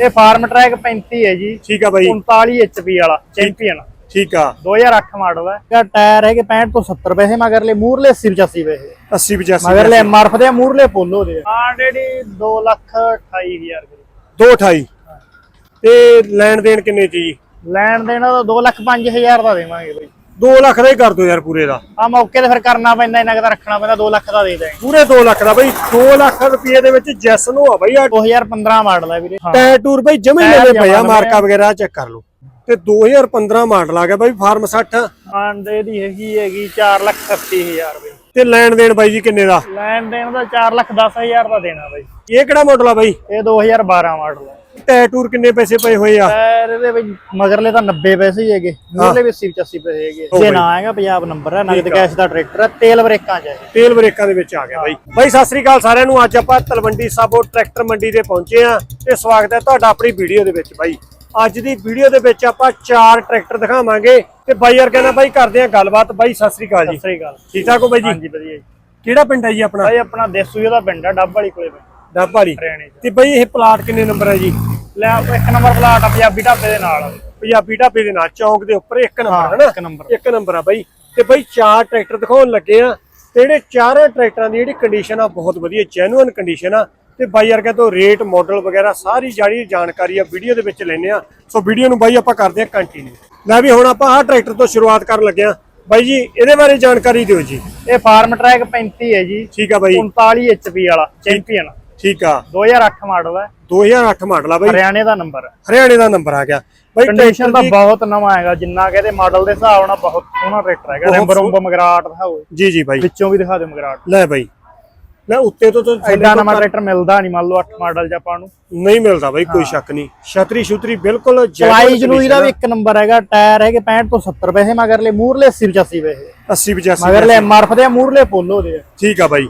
ਇਹ farm track 35 ਹੈ ਜੀ। ਠੀਕ ਆ ਬਾਈ। 39 HP ਵਾਲਾ ਚੈਂਪੀਅਨ। ਠੀਕ ਆ। 2008 ਮਾਡਲ ਹੈ। ਇਹਦਾ ਟਾਇਰ ਹੈਗੇ 65 ਤੋਂ 70 ਪੈਸੇ ਮਗਰਲੇ ਮੂਰਲੇ 80 85 ਪੈਸੇ। 80 85 ਮਗਰਲੇ ਐਮਆਰਐਫ ਦੇ ਮੂਰਲੇ ਪੋਲੋ ਦੇ ਆ। ਹਾਂ ਡੇਡੀ 2 ਲੱਖ 28000 ਦੇ। 228 ਤੇ ਲੈਣ ਦੇਣ ਕਿੰਨੇ ਚ ਜੀ? ਲੈਣ ਦੇਣਾ ਤਾਂ 2 ਲੱਖ 5000 ਦਾ ਦੇਵਾਂਗੇ ਬਈ। 2 ਲੱਖ ਦਾ ਹੀ ਕਰ ਦਿਓ ਯਾਰ ਪੂਰੇ ਦਾ। ਆ ਮੌਕੇ ਤੇ ਫਿਰ ਕਰਨਾ ਪੈਂਦਾ ਇਹਨਾਂ ਦਾ ਰੱਖਣਾ ਪੈਂਦਾ 2 ਲੱਖ ਦਾ ਦੇ ਦੇਂਗੇ ਪੂਰੇ 2 ਲੱਖ ਦਾ ਬਾਈ 2 ਲੱਖ ਰੁਪਏ ਦੇ ਵਿੱਚ ਜੈਸ ਨੂੰ ਆ ਬਾਈ ਆ 2015 ਮਾਡਲ ਹੈ ਵੀਰੇ। ਟਾਇਰ ਟੂਰ ਬਾਈ ਜਮੇ ਨਵੇਂ ਪਿਆ ਮਾਰਕਾ ਵਗੈਰਾ ਚੈੱਕ ਕਰ ਲਓ। ਤੇ 2015 ਮਾਡਲ ਆ ਗਿਆ ਬਾਈ ਫਾਰਮ 60 ਆਂਡੇ ਦੀ ਹੈਗੀ ਹੈਗੀ 4 ਲੱਖ 30000 ਬਈ। ਤੇ ਲੈਣ ਦੇਣ ਬਾਈ ਜੀ ਕਿੰਨੇ ਦਾ? ਲੈਣ ਦੇਣ ਦਾ 4 ਲੱਖ 10000 ਦਾ ਦੇਣਾ ਬਈ। ਇਹ ਕਿਹੜਾ ਮਾਡਲ ਆ ਬਾਈ? ਇਹ 2012 ਮਾਡਲ ਹੈ ਟਾਇਰ ਟੂਰ ਕਿੰਨੇ ਪੈਸੇ ਪਏ ਹੋਏ ਆ? ਟਾਇਰ ਇਹਦੇ ਵਿੱਚ ਮਗਰਲੇ ਤਾਂ 90 ਪੈਸੇ ਹੀ ਹੈਗੇ ਮੂਰਲੇ ਵੀ 80 85 ਪੈਸੇ ਹੈਗੇ। ਜੇ ਨਾ ਆਏਗਾ ਪੰਜਾਬ ਨੰਬਰ ਹੈ ਨਗਦ ਕੈਸ਼ ਦਾ ਟਰੈਕਟਰ ਹੈ ਤੇਲ ਬ੍ਰੇਕਾਂ ਚ ਹੈ ਤੇਲ ਬ੍ਰੇਕਾਂ ਦੇ ਵਿੱਚ ਆ ਗਿਆ ਬਾਈ। ਬਾਈ ਸਤਿ ਸ੍ਰੀ ਅਕਾਲ ਸਾਰਿਆਂ ਨੂੰ। ਅੱਜ ਆਪਾਂ ਤਲਵੰਡੀ ਸਾਬੋ ਟਰੈਕਟਰ ਮੰਡੀ ਤੇ ਪਹੁੰਚੇ ਆ ਤੇ ਸਵਾਗਤ ਹੈ ਤੁਹਾਡਾ ਆਪਣੀ ਵੀਡੀਓ ਦੇ ਵਿੱਚ ਬਾਈ। ਅੱਜ ਦੀ ਵੀਡੀਓ ਦੇ ਵਿੱਚ ਆਪਾਂ ਚਾਰ ਟਰੈਕਟਰ ਦਿਖਾਵਾਂਗੇ ਤੇ ਬਾਈ ਯਾਰ ਕਹਿੰਦਾ ਬਾਈ ਕਰਦੇ ਆ ਗੱਲਬਾਤ। ਬਾਈ ਸਤਿ ਸ੍ਰੀ ਅਕਾਲ ਜੀ। ਸਤਿ ਸ੍ਰੀ ਅਕਾਲ। ਠੀਕ ਠਾਕ ਹੋ ਬਾਈ ਜੀ? ਹਾਂਜੀ ਵਧੀਆ ਜੀ। ਕਿਹੜਾ ਪਿੰਡ ਹੈ ਜੀ ਆਪਣਾ? ਭਾਈ ਆਪਣਾ ਦੇਸੂ ਦਾ ਪਿੰਡ ਹੈ ਡੱਬ ਵਾਲੀ ਕੋਲੇ ਪਿੰਡ ਹਰਿਆਣੇ ਚ। ਤੇ ਬਾਈ ਇਹ ਪਲਾਟ ਕਿੰਨੇ ਨੰਬਰ ਹੈ ਜੀ? ਲੈ ਇੱਕ ਨੰਬਰ ਪਲਾਟ ਆ ਪੰਜਾਬੀ ਢਾਬੇ ਦੇ ਨਾਲ। ਪੰਜਾਬੀ ਢਾਬੇ ਦੇ ਨਾਲ ਚੌਂਕ ਦੇ ਉੱਪਰ ਇੱਕ ਨੰਬਰ ਹਾਂ, ਨਾ ਇੱਕ ਨੰਬਰ। ਇੱਕ ਨੰਬਰ ਆ ਬਾਈ। ਤੇ ਬਾਈ ਚਾਰ ਟਰੈਕਟਰ ਦਿਖਾਉਣ ਲੱਗੇ ਆ। ਤੇ ਜਿਹੜੇ ਚਾਰੇ ਟਰੈਕਟਰਾਂ ਦੀ ਜਿਹੜੀ ਕੰਡੀਸ਼ਨ ਆ ਬਹੁਤ ਵਧੀਆ ਜੈਨੂਇਨ ਕੰਡੀਸ਼ਨ ਆ। ਤੇ ਬਾਈ ਯਾਰ ਤੋਂ ਰੇਟ ਮਾਡਲ ਵਗੈਰਾ ਸਾਰੀ ਜਿਹੜੀ ਜਾਣਕਾਰੀ ਆ ਵੀਡੀਓ ਦੇ ਵਿੱਚ ਲੈਨੇ ਆ। ਸੋ ਵੀਡੀਓ ਨੂੰ ਬਾਈ ਆਪਾਂ ਕਰਦੇ ਆ ਕੰਟੀਨਿਊ ਲੈ ਵੀ ਹੁਣ ਆਪਾਂ ਆਹ ਟਰੈਕਟਰ ਤੋਂ ਸ਼ੁਰੂਆਤ ਕਰਨ ਲੱਗੇ ਆ। ਬਾਈ ਜੀ ਇਹਦੇ ਬਾਰੇ ਜਾਣਕਾਰੀ ਦਿਓ ਜੀ। ਇਹ ਫਾਰਮ ਟਰੈਕ 35 ਹੈ ਜੀ। ਠੀਕ ਆ ਬਾਈ। 39 HP ਵਾਲਾ ਚੈਂਪੀਅਨ। ਠੀਕ ਆ। 2008 ਮਾਡਲ ਹੈ। 2008 ਮਾਡਲ ਆ ਬਾਈ। ਹਰਿਆਣੇ ਦਾ ਨੰਬਰ ਹੈ। ਹਰਿਆਣੇ ਦਾ ਨੰਬਰ ਆ ਗਿਆ। ਬਾਈ ਕੰਡੀਸ਼ਨ ਤਾਂ ਦੀ- ਬਹੁਤ ਨਵਾਂ ਹੈਗਾ ਜਿੰਨਾ ਕਹਿੰਦੇ ਮਾਡਲ ਦੇ ਹਿਸਾਬ ਨਾਲ ਬਹੁਤ ਸੋਹਣਾ ਟਰੈਕਟਰ ਹੈਗਾ। ਨੰਬਰ ਰੰਬ ਮਗਰਾਟ ਦਿਖਾਓ। ਜੀ ਜੀ ਬਾਈ। ਵਿੱਚੋਂ ਵੀ ਦਿਖਾ ਦਿਓ ਮਗਰਾਟ। ਲੈ ਬਾਈ। ਲੈ ਉੱਤੇ ਤੋਂ ਤਾਂ ਐਡਾ ਨਵਾਂ ਟਰੈਕਟਰ ਮਿਲਦਾ ਨਹੀਂ ਮੰਨ ਲਓ 8 ਮਾਡਲ ਚ ਆਪਾਂ ਨੂੰ। ਨਹੀਂ ਮਿਲਦਾ ਬਾਈ ਕੋਈ ਸ਼ੱਕ ਨਹੀਂ। ਛਤਰੀ ਛੁਤਰੀ ਬਿਲਕੁਲ ਚਲਾਈ ਜਲੂਈ ਦਾ ਵੀ ਇੱਕ ਨੰਬਰ ਹੈਗਾ ਟਾਇਰ ਹੈਗੇ 65 ਤੋਂ 70 ਪੈਸੇ ਮਗਰਲੇ ਮੂਰਲੇ 80 85 ਪੈਸੇ। ਆ, 80 85 ਮਗਰਲੇ ਐਮਆਰਐਫ ਦੇ ਮੂਰਲੇ ਪੋਲੋ ਦੇ। ਠੀਕ ਆ ਬਾਈ।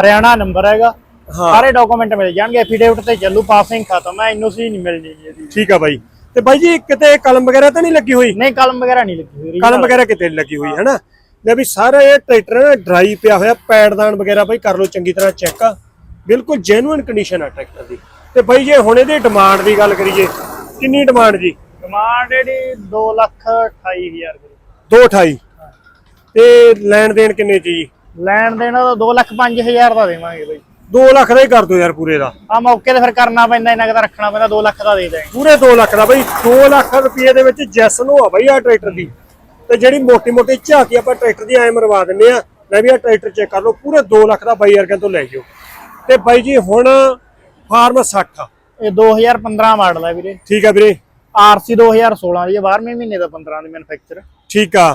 ਹਰਿਆਣਾ ਨੰਬਰ ਹੈਗਾ। ਸਾਰੇ ਡਾਕੂਮੈਂਟ ਮਿਲ ਜਾਣਗੇ ਐਫੀਡੇਵਿਟ ਤੇ ਚੱਲੂ ਪਾਸਿੰਗ ਖਤਮ ਹੈ ਐਨਓਸੀ ਨਹੀਂ ਮਿਲਣੀ ਜੀ ਇਹਦੀ। ਠੀਕ ਆ ਬਾਈ। ਤੇ ਬਾਈ ਜੀ ਕਿਤੇ ਕਲਮ ਵਗੈਰਾ ਤਾਂ ਨਹੀਂ ਲੱਗੀ ਹੋਈ? ਨਹੀਂ ਕਲਮ ਵਗੈਰਾ ਨਹੀਂ ਲੱਗੀ ਹੋਈ ਕਲਮ ਵਗੈਰਾ ਕਿਤੇ ਨਹੀਂ ਲੱਗੀ ਹੋਈ ਹੈਨਾ? ਲੈ ਵੀ ਸਾਰਾ ਇਹ ਟਰੈਕਟਰ ਡਰਾਈ ਪਿਆ ਹੋਇਆ ਪੈਡਦਾਨ ਵਗੈਰਾ ਬਾਈ ਕਰ ਲਓ ਚੰਗੀ ਤਰ੍ਹਾਂ ਚੈੱਕ ਬਿਲਕੁਲ ਜੈਨੂਇਨ ਕੰਡੀਸ਼ਨ ਆ ਟਰੈਕਟਰ ਦੀ। ਤੇ ਬਾਈ ਜੇ ਹੁਣ ਇਹਦੀ ਡਿਮਾਂਡ ਦੀ ਗੱਲ ਕਰੀਏ ਕਿੰਨੀ ਡਿਮਾਂਡ ਜੀ? ਡਿਮਾਂਡ ਇਹਦੀ 2 ਲੱਖ 28000 ਦੀ। 228 ਤੇ ਲੈਣ ਦੇਣ ਕਿੰਨੇ ਚ ਜੀ? ਲੈਣ ਦੇਣਾ ਤਾਂ 2 ਲੱਖ 5000 ਦਾ ਦੇਵਾਂਗੇ ਬਈ। 2 ਲੱਖ ਦਾ ਹੀ ਕਰ ਦਿਓ ਯਾਰ ਪੂਰੇ ਦਾ। ਆ ਮੌਕੇ ਤੇ ਫਿਰ ਕਰਨਾ ਪੈਂਦਾ ਇਹਨਾਂ ਦਾ ਰੱਖਣਾ ਪੈਂਦਾ 2 ਲੱਖ ਦਾ ਦੇ ਦੇਂਗੇ ਪੂਰੇ 2 ਲੱਖ ਦਾ ਬਾਈ 2 ਲੱਖ ਰੁਪਏ ਦੇ ਵਿੱਚ ਜੈਸ ਨੂੰ ਆ ਬਾਈ ਆ ਟਰੈਕਟਰ ਦੀ। ਤੇ ਜਿਹੜੀ ਮੋਟੀ ਮੋਟੀ ਝਾਕੀ ਆਪਾਂ ਟਰੈਕਟਰ ਦੀ ਐ ਮਰਵਾ ਦਿੰਨੇ ਆ ਲੈ ਵੀ ਆ ਟਰੈਕਟਰ ਚੈੱਕ ਕਰ ਲਓ ਪੂਰੇ 2 ਲੱਖ ਦਾ ਬਾਈ ਵਰਗਿਆਂ ਤੋਂ ਲੈ ਜਿਓ। ਤੇ ਬਾਈ ਜੀ ਹੁਣ ਫਾਰਮ 60 ਆ। ਇਹ 2015 ਮਾਡਲ ਹੈ ਵੀਰੇ। ਠੀਕ ਆ ਵੀਰੇ। ਆਰਸੀ 2016 ਦੀ ਹੈ 12ਵੇਂ ਮਹੀਨੇ ਦਾ 15 ਦੀ ਮੈਨੂਫੈਕਚਰ ਠੀਕ ਆ।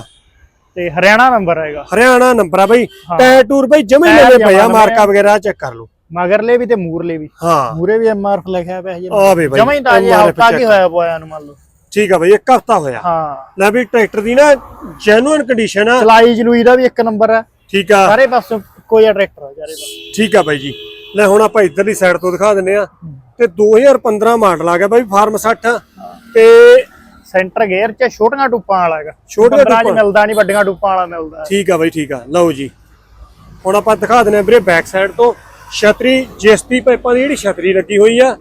ਤੇ ਹਰਿਆਣਾ ਨੰਬਰ ਹੈਗਾ ਹਰਿਆਣਾ ਨੰਬਰ ਆ ਬਾਈ। ਟਾਇਰ ਟੂਰ ਬਾਈ ਜਮੇ ਨਵੇਂ ਪਿਆ ਮਾਰਕਾ ਵਗੈਰਾ ਚੈੱਕ ਕਰ ਲਓ। ਮਗਰਲੇ ਵੀ ਤੇ ਮੂਰਲੇ ਵੀ। ਹਾਂ। ਮੂਰੇ ਵੀ ਐਮਆਰਐਫ ਲਿਖਿਆ ਪਿਆ ਜੀ ਆ ਬਾਈ ਜਮਾ ਤਾਂ ਜੀ ਹਫਤਾ ਕੀ। ਹੋਇਆ ਪੋਇਆ ਨੂੰ ਮੰਨ ਲਓ। ਠੀਕ ਆ ਬਾਈ ਇੱਕ ਹਫਤਾ ਹੋਇਆ। ਹਾਂ। ਲੈ ਵੀ ਟਰੈਕਟਰ ਦੀ ਨਾ ਜੈਨੂਇਨ ਕੰਡੀਸ਼ਨ ਆ। ਚਲਾਈ ਜਲੂਈ ਦਾ ਵੀ ਇੱਕ ਨੰਬਰ ਹੈ ਠੀਕ ਆ। ਸਾਰੇ ਪਾਸੇ ਕੋਈ ਟਰੈਕਟਰ ਹੈ ਸਾਰੇ ਪਾਸੇ। ਠੀਕ ਆ ਬਾਈ ਜੀ। ਲੈ ਹੁਣ ਆਪਾਂ ਇਧਰਲੀ ਸਾਈਡ ਤੋਂ ਦਿਖਾ ਦਿੰਨੇ ਆ। ਤੇ 2015 ਮਾਡਲ ਆ ਗਿਆ ਬਾਈ ਫਾਰਮ 60 ਤੇ ਸੈਂਟਰ ਗੇਅਰ ਚ ਛੋਟੀਆਂ ਟੂਪਾਂ ਵਾਲਾ ਹੈਗਾ। ਛੋਟੀਆਂ ਟੂਪਾਂ? ਮਿਲਦਾ ਨਹੀਂ ਵੱਡੀਆਂ ਟੂਪਾਂ ਵਾਲਾ ਮਿਲਦਾ ਠੀਕ ਆ ਬਾਈ ਠੀਕ ਆ। ਲਓ ਜੀ। ਹੁਣ ਆਪਾਂ ਦਿਖਾ ਦਿੰਨੇ ਆ ਵੀਰੇ ਬੈਕ ਸਾਈਡ ਤੋਂ। ਛਤਰੀ ਜਿਸਤੀ ਪਾਈਪਾਂ ਦੀ ਜਿਹੜੀ ਛਤਰੀ ਲੱਗੀ ਹੋਈ ਆ।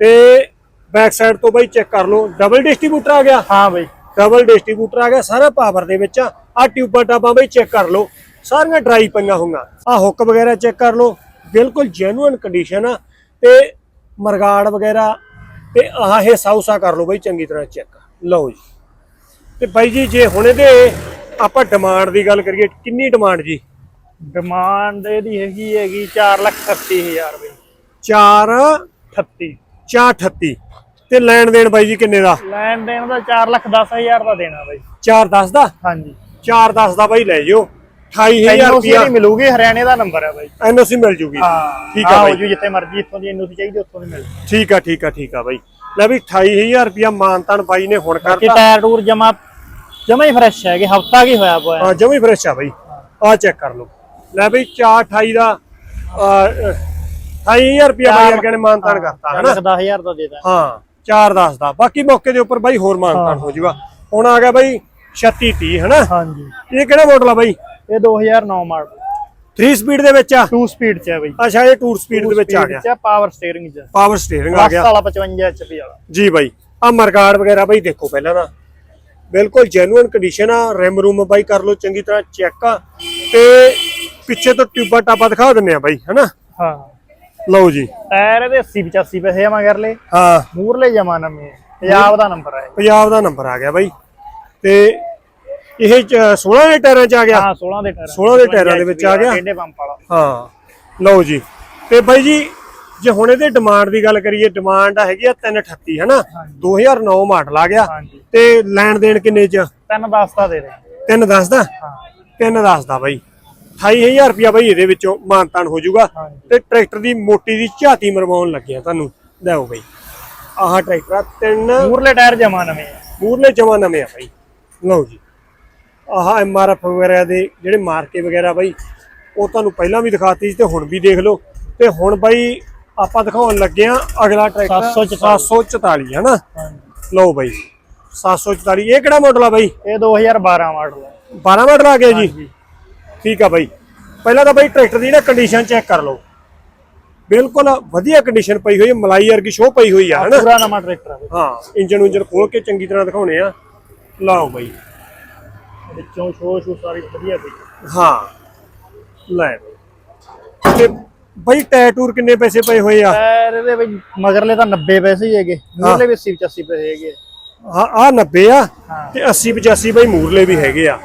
ਤੇ ਬੈਕ ਸਾਈਡ ਤੋਂ ਬਾਈ ਚੈੱਕ ਕਰ ਲਓ। ਡਬਲ ਡਿਸਟ੍ਰੀਬਿਊਟਰ ਆ ਗਿਆ। ਹਾਂ ਬਈ। ਡਬਲ ਡਿਸਟ੍ਰੀਬਿਊਟਰ ਆ ਗਿਆ। ਸਾਰਾ ਪਾਵਰ ਦੇ ਵਿੱਚ ਆ। ਆ ਟਿਊਬਾਂ ਟਾਬਾਂ ਬਈ ਚੈੱਕ ਕਰ ਲਓ। ਸਾਰੀਆਂ ਡਰਾਈ ਪਈਆਂ ਹੋਈਆਂ। ਆ ਹੁੱਕ ਵਗੈਰਾ ਚੈੱਕ ਕਰ ਲਓ। ਬਿਲਕੁਲ ਜੈਨੂਇਨ ਕੰਡੀਸ਼ਨ ਆ। ਤੇ ਮਰਗਾੜ ਵਗੈਰਾ ਤੇ ਆਹ ਇਹ ਸਾਊਸਾ ਕਰ ਲਓ ਬਈ ਚੰਗੀ ਤਰ੍ਹਾਂ ਚੈੱਕ ਲਓ ਜੀ। ਤੇ ਬਾਈ ਜੀ ਜੇ ਹੁਣ ਇਹਦੇ ਆਪਾਂ ਡਿਮਾਂਡ ਦੀ ਗੱਲ ਕਰੀਏ ਕਿੰਨੀ ਡਿਮਾਂਡ ਜੀ? ਡਿਮਾਂਡ ਇਹਦੀ ਹੈਗੀ ਹੈਗੀ 4 ਲੱਖ 38000 ਬਈ। 4 38 438 ਤੇ ਲੈਣ ਦੇਣ ਬਾਈ ਜੀ ਕਿੰਨੇ ਦਾ? ਲੈਣ ਦੇਣ ਦਾ 4 ਲੱਖ 10000 ਦਾ ਦੇਣਾ ਬਈ। 410 ਦਾ? ਹਾਂਜੀ। 410 ਦਾ ਬਾਈ ਲੈ ਜਿਓ। 28000 ਐਨਓਸੀ ਰੁਪਿਆ ਨਹੀਂ ਮਿਲੂਗੀ ਹਰਿਆਣੇ ਦਾ ਨੰਬਰ ਹੈ ਬਾਈ। ਐਨਓਸੀ ਮਿਲ ਜੂਗੀ। ਹਾਂ। ਠੀਕ ਆ ਹੋ ਬਾਈ ਜਿੱਥੇ ਮਰਜ਼ੀ ਇੱਥੋਂ ਦੀ ਐਨਓਸੀ ਚਾਹੀਦੀ ਉੱਥੋਂ ਦੀ ਮਿਲ। ਠੀਕ ਆ ਠੀਕ ਆ ਠੀਕ ਆ ਬਾਈ। ਲੈ ਵੀ 28000 ਰੁਪਿਆ ਮਾਨਤਾਨ ਬਾਈ ਨੇ ਹੁਣ ਕਿ ਕਰਤਾ। ਟਾਇਰ ਟੂਰ ਜਮਾ ਜਮਾ ਹੀ ਫਰੈਸ਼ ਹੈਗੇ ਹਫਤਾ ਕੀ ਹੋਇਆ ਪੋਇਆ ਹਾਂ ਜਮੀ ਫਰੈਸ਼ ਆ ਬਾਈ। ਆ ਚੈੱਕ ਕਰ ਲਓ। ਲੈ ਬਈ 428 ਦਾ 28000 ਰੁਪਿਆ ਬਾਈ ਵਰਗੇ ਨੇ ਮਾਨਤਾਨ ਕਰਤਾ ਹਨਾ? ਲੱਖ 10000 ਦਾ ਦੇ ਦਾਂ ਹਾਂ 410 ਦਾ। ਬਾਕੀ ਮੌਕੇ ਦੇ ਉੱਪਰ ਬਾਈ ਹੋਰ ਮਾਨਤਾਨ ਹੋ। ਜਾਊਗਾ ਹੁਣ ਆ ਗਿਆ ਬਾਈ 3630 ਹਨਾ? ਹਾਂਜੀ। ਇਹ ਕਿਹੜਾ ਮਾਡਲ ਆ ਬਾਈ? ਇਹ 2009 ਮਾਡਲ। 3 ਸਪੀਡ ਦੇ ਵਿੱਚ ਆ? 2 ਸਪੀਡ ਚ ਹੈ ਬਈ। ਅੱਛਾ ਇਹ 2 ਸਪੀਡ ਦੇ ਵਿੱਚ ਆ ਗਿਆ। ਪਾਵਰ ਸਟੀਅਰਿੰਗ ਚ। ਪਾਵਰ ਸਟੀਅਰਿੰਗ ਆ ਗਿਆ। ਵਾਲਾ 55 HP ਵਾਲਾ। ਜੀ ਬਾਈ ਆ ਮਰਗਾੜ ਵਗੈਰਾ ਬਾਈ ਦੇਖੋ ਪਹਿਲਾਂ ਨਾ ਬਿਲਕੁਲ ਜੈਨੂਇਨ ਕੰਡੀਸ਼ਨ ਆ ਰਿਮ ਰੂਮ ਬਾਈ ਕਰ ਲਓ ਚੰਗੀ ਤਰ੍ਹਾਂ ਚੈੱਕ ਆ। ਤੇ ਪਿੱਛੇ ਤੋਂ ਟਿਊਬਾ ਟਾਪਾ ਦਿਖਾ ਦਿੰਨੇ ਆ ਬਾਈ ਹਨਾ? ਹਾਂ। ਲਓ ਜੀ। ਟਾਇਰ ਇਹਦੇ 80 85 ਪੈਸੇ ਆ ਮਗਰਲੇ ਹਾਂ। ਮੂਰਲੇ ਜਮਾ ਨਵੇਂ। ਪੰਜਾਬ ਦਾ ਨੰਬਰ ਹੈ ਪੰਜਾਬ ਦਾ ਨੰਬਰ ਆ ਗਿਆ ਬਾਈ। ਤੇ ਇਹ ਚ- 16 ਦੇ ਟਾਇਰਾਂ ਚ ਆ ਗਿਆ? ਹਾਂ 16 ਦੇ ਟਾਇਰ। 16 ਦੇ ਟਾਇਰਾਂ ਦੇ ਵਿੱਚ ਆ ਗਿਆ। ਟੇਡੇ ਪੰਪ ਵਾਲਾ। ਹਾਂ। ਲਓ ਜੀ। ਤੇ ਬਾਈ ਜੀ ਜੇ ਹੁਣ ਇਹਦੇ ਡਿਮਾਂਡ ਦੀ ਗੱਲ ਕਰੀਏ ਡਿਮਾਂਡ ਹੈਗੀ ਆ 338 ਹਨਾ? 2009 ਮਾਡਲ ਆ ਗਿਆ। ਤੇ ਲੈਣ ਦੇਣ ਕਿੰਨੇ ਚ? ਤਿੰਨ ਦਸ ਦਾ ਦੇ ਰਹੇ। 310 ਦਾ? ਹਾਂ। 310 ਦਾ ਬਾਈ। 28000 ਰੁਪਿਆ ਬਾਈ ਇਹਦੇ ਵਿੱਚੋਂ ਮਾਨਤਾਨ ਹੋ ਜਾਊਗਾ। ਤੇ ਟਰੈਕਟਰ ਦੀ ਮੋਟੀ ਦੀ ਝਾਤੀ ਮਰਵਾਉਣ ਲੱਗਿਆ ਤੁਹਾਨੂੰ। ਲਿਆਓ ਬਾਈ। ਆਹ ਟਰੈਕਟਰ ਆ ਤਿੰਨ ਮੂਰਲੇ ਟਾਇਰ ਜਮਾ ਨਵੇਂ ਆ। ਮੂਰਲੇ ਜਮਾ ਨਵੇਂ ਆ ਬਾਈ। ਲਓ ਜੀ। ਆਹ ਐਮਆਰਐਫ ਵਗੈਰਾ ਦੇ ਜਿਹੜੇ ਮਾਰਕੇ ਵਗੈਰਾ ਬਾਈ ਉਹ ਤੁਹਾਨੂੰ ਪਹਿਲਾਂ ਵੀ ਦਿਖਾਤੀ ਸੀ ਤੇ ਹੁਣ ਵੀ ਦੇਖ ਲਓ। ਤੇ ਹੁਣ ਬਾਈ ਆਪਾਂ ਦਿਖਾਉਣ ਲੱਗੇ ਆ ਅਗਲਾ ਟਰੈਕਟਰ 744 744 ਹੈ ਨਾ ਲਓ ਬਾਈ 744 ਇਹ ਕਿਹੜਾ ਮਾਡਲ ਆ ਬਾਈ? ਇਹ 2012 ਮਾਡਲ ਹੈ 12 ਮਾਡਲ ਆ ਗਿਆ ਜੀ? ਠੀਕ ਆ ਬਾਈ। ਪਹਿਲਾਂ ਤਾਂ ਬਾਈ ਟਰੈਕਟਰ ਦੀ ਨਾ ਕੰਡੀਸ਼ਨ ਚੈੱਕ ਕਰ ਲਓ। ਬਿਲਕੁਲ ਵਧੀਆ ਕੰਡੀਸ਼ਨ ਪਈ ਹੋਈ ਹੈ ਮਲਾਈ ਵਰਗੀ ਸ਼ੋ ਪਈ ਹੋਈ ਆ ਹਨਾ? ਪੂਰਾ ਨਵਾਂ ਟਰੈਕਟਰ ਹਾਂ ਇੰਜਨ ਉਂਜਨ ਖੋਲ ਕੇ ਚੰਗੀ ਤਰ੍ਹਾਂ ਦਿਖਾਉਣੇ ਆ। ਲਾਓ ਬਾਈ। ਵਿੱਚੋਂ ਸ਼ੋ ਸ਼ੋ ਸਾਰੀ ਵਧੀਆ ਪਈ ਹਾਂ। ਲੈ। ਬਈ। ਤੇ ਬਾਈ ਟੈਟੂਰ ਕਿੰਨੇ ਪੈਸੇ ਪਏ ਹੋਏ ਆ? ਟਾਇਰ ਇਹਦੇ ਵਿੱਚ ਮਗਰਲੇ ਤਾਂ 90 ਪੈਸੇ ਹੀ ਹੈਗੇ ਮੂਰਲੇ ਵੀ 80 85 ਪੈਸੇ ਹੈਗੇ ਆ। ਆ 90 ਆ ਹਾਂ। ਤੇ 80 85 ਬਾਈ ਮੂਰਲੇ ਵੀ ਹੈਗੇ ਆ।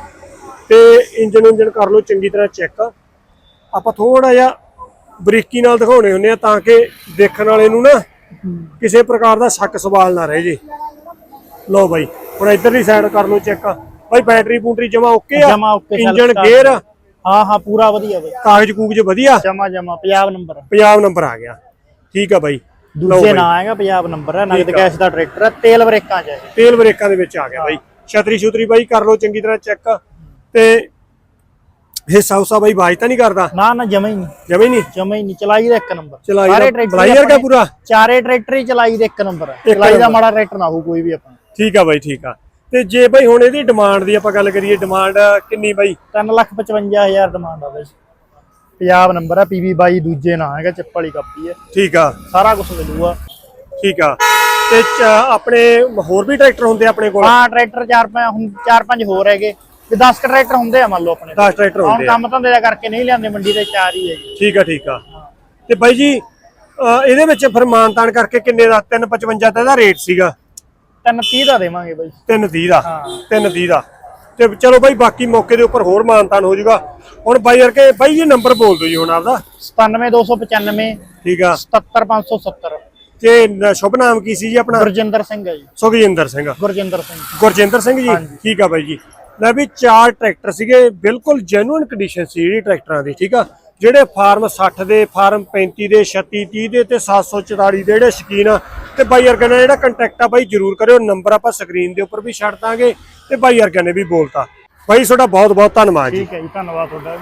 ਤੇ ਇੰਜਨ ਉਂਜਨ ਕਰ ਲਓ ਚੰਗੀ ਤਰ੍ਹਾਂ ਚੈੱਕ। ਆਪਾਂ ਥੋੜਾ ਜਿਹਾ ਬਰੀਕੀ ਨਾਲ ਦਿਖਾਉਣੇ ਹੁੰਦੇ ਆ ਤਾਂ ਕਿ ਦੇਖਣ ਵਾਲੇ ਨੂੰ ਨਾ ਕਿਸੇ ਪ੍ਰਕਾਰ ਦਾ ਸ਼ੱਕ ਸਵਾਲ ਨਾ ਰਹੇ ਜੀ। ਲਓ ਬਾਈ ਹੁਣ ਇਧਰਲੀ ਸਾਈਡ ਕਰ ਲਓ ਚੈੱਕ। ਬਾਈ ਬੈਟਰੀ ਪੂਟਰੀ ਜਮਾ ਓਕੇ ਆ? ਜਮਾ ਓਕੇ ਇੰਜਨ ਗੇਅਰ ਹਾਂ ਹਾਂ ਪੂਰਾ ਵਧੀਆ ਬਈ। ਕਾਗਜ਼ ਕੂਗਜ਼ ਵਧੀਆ? ਜਮਾ ਜਮਾ ਪੰਜਾਬ ਨੰਬਰ। ਪੰਜਾਬ ਨੰਬਰ ਆ ਗਿਆ। ਠੀਕ ਆ ਬਾਈ। ਦੂਜੇ ਨਾਂ ਆਏਗਾ ਪੰਜਾਬ ਨੰਬਰ ਹੈ ਨਗਦ ਕੈਸ਼ ਦਾ ਟਰੈਕਟਰ ਹੈ ਤੇਲ ਬ੍ਰੇਕਾਂ ਚ ਹੈ। ਤੇਲ ਬ੍ਰੇਕਾਂ ਦੇ ਵਿੱਚ ਆ ਗਿਆ ਬਾਈ। ਛਤਰੀ ਛੁਤਰੀ ਬਾਈ ਕਰ ਲਓ ਚੰਗੀ ਤਰ੍ਹਾਂ ਚੈੱਕ ਤੇ ਹਿੱਸਾ ਹੁਸਾ ਬਾਈ ਬਾਜ ਤਾਂ ਨਹੀਂ ਕਰਦਾ? ਨਾ ਨਾ ਜਮਾ ਹੀ ਨਹੀਂ। ਜਮੇ ਨਹੀਂ? ਜਮਾ ਹੀ ਨਹੀਂ ਚਲਾਈ ਦਾ ਇੱਕ ਨੰਬਰ। ਚਲਾਈ ਦਾ- ਹੀ ਵਰਗਾ ਆਪਣੇ- ਪੂਰਾ? ਚਾਰੇ ਟਰੈਕਟਰ ਹੀ ਚਲਾਈ ਦੇ ਇੱਕ ਨੰਬਰ ਹੈ ਚਲਾਈ ਦਾ। ਮਾੜਾ ਟਰੈਕਟਰ ਨਾ ਹੋ ਕੋਈ ਵੀ ਆਪਾਂ। ਠੀਕ ਆ ਬਾਈ ਠੀਕ ਆ। ਤੇ ਜੇ ਬਾਈ ਹੁਣ ਇਹਦੀ ਡਿਮਾਂਡ ਦੀ ਆਪਾਂ ਗੱਲ ਕਰੀਏ ਡਿਮਾਂਡ ਕਿੰਨੀ ਬਾਈ? 355000 ਡਿਮਾਂਡ ਆ ਬਈ। ਪੰਜਾਬ ਨੰਬਰ ਹੈ ਪੀਵੀ 22 ਦੂਜੇ ਨਾਂ ਹੈਗਾ ਚੱਪ ਵਾਲੀ ਕਾਪੀ ਹੈ ਠੀਕ ਆ। ਸਾਰਾ ਕੁਝ ਮਿਲੂਗਾ। ਠੀਕ ਆ। ਤੇ ਆਪਣੇ ਹੋਰ ਵੀ ਟਰੈਕਟਰ ਹੁੰਦੇ ਆ ਆਪਣੇ ਕੋਲ? ਹਾਂ ਟਰੈਕਟਰ ਚਾਰ ਪੰਜ ਹੁਣ ਚਾਰ ਪੰਜ ਹੋਰ ਹੈਗੇ। ਤੇ 10 ਕ ਟਰੈਕਟਰ ਹੁੰਦੇ ਆ ਮੰਨ ਲਓ ਆਪਣੇ 10 ਟਰੈਕਟਰ ਹੁੰਦੇ ਆ। ਕੰਮ ਧੰਦੇ ਦਾ ਕਰਕੇ ਨਹੀਂ ਲਿਆਂਦੇ ਮੰਡੀ ਦੇ ਚਾਰ ਹੀ ਹੈਗੇ। ਠੀਕ ਆ ਠੀਕ ਆ। ਤੇ ਬਾਈ ਜੀ ਇਹਦੇ ਵਿੱਚ ਫਿਰ ਮਾਨਤਾਨ ਕਰਕੇ ਕਿੰਨੇ ਦਾ? 355 ਦਾ ਇਹਦਾ ਰੇਟ ਸੀਗਾ। ਤਿੰਨ 30 ਦਾ ਦੇਵਾਂਗੇ ਬਈ। 330 ਦਾ? ਹਾਂ। 330 ਦਾ। ਤੇ ਚਲੋ ਬਾਈ ਬਾਕੀ ਮੌਕੇ ਦੇ ਉੱਪਰ ਹੋਰ ਮਾਨਤਾਨ ਹੋ ਜਾਊਗਾ। ਹੁਣ ਬਾਈ ਕਰਕੇ ਬਾਈ ਜੀ ਨੰਬਰ ਬੋਲ ਦਿਓ ਜੀ ਹੁਣ ਆਪਦਾ। 97295 ਠੀਕ ਆ। 77570 ਤੇ ਸ਼ੁਭ ਨਾਮ ਕੀ ਸੀ ਜੀ ਆਪਣਾ? ਗੁਰਜਿੰਦਰ ਸਿੰਘ ਹੈ ਜੀ। ਸੁਖਜਿੰਦਰ ਸਿੰਘ। ਗੁਰਜਿੰਦਰ ਸਿੰਘ। ਗੁਰਜਿੰਦਰ ਸਿੰਘ ਜੀ। ਠੀਕ ਆ ਬਾਈ ਜੀ। ਲੈ ਵੀ ਚਾਰ ਟਰੈਕਟਰ ਸੀਗੇ ਬਿਲਕੁਲ ਜੈਨੂਇਨ ਕੰਡੀਸ਼ਨ ਸੀ ਜਿਹੜੀ ਟਰੈਕਟਰਾਂ ਦੀ ਠੀਕ ਆ? ਜਿਹੜੇ ਫਾਰਮ 60 ਦੇ, ਫਾਰਮ 35 ਦੇ 36 30 ਦੇ ਤੇ 744 ਦੇ ਜਿਹੜੇ ਸ਼ਕੀਨ ਆ, ਤੇ ਬਾਈ ਅਰਗਨ ਦਾ ਜਿਹੜਾ ਕੰਟੈਕਟ ਆ ਬਾਈ ਜਰੂਰ ਕਰਿਓ ਨੰਬਰ ਆਪਾਂ ਸਕਰੀਨ ਦੇ ਉੱਪਰ ਵੀ ਛੱਡ ਦਾਂਗੇ ਤੇ ਬਾਈ ਅਰਗਨ ਨੇ ਵੀ ਬੋਲਤਾ। ਬਾਈ, ਤੁਹਾਡਾ ਬਹੁਤ ਬਹੁਤ ਧੰਨਵਾਦ ਜੀ। ਠੀਕ ਹੈ ਜੀ, ਧੰਨਵਾਦ ਤੁਹਾਡਾ।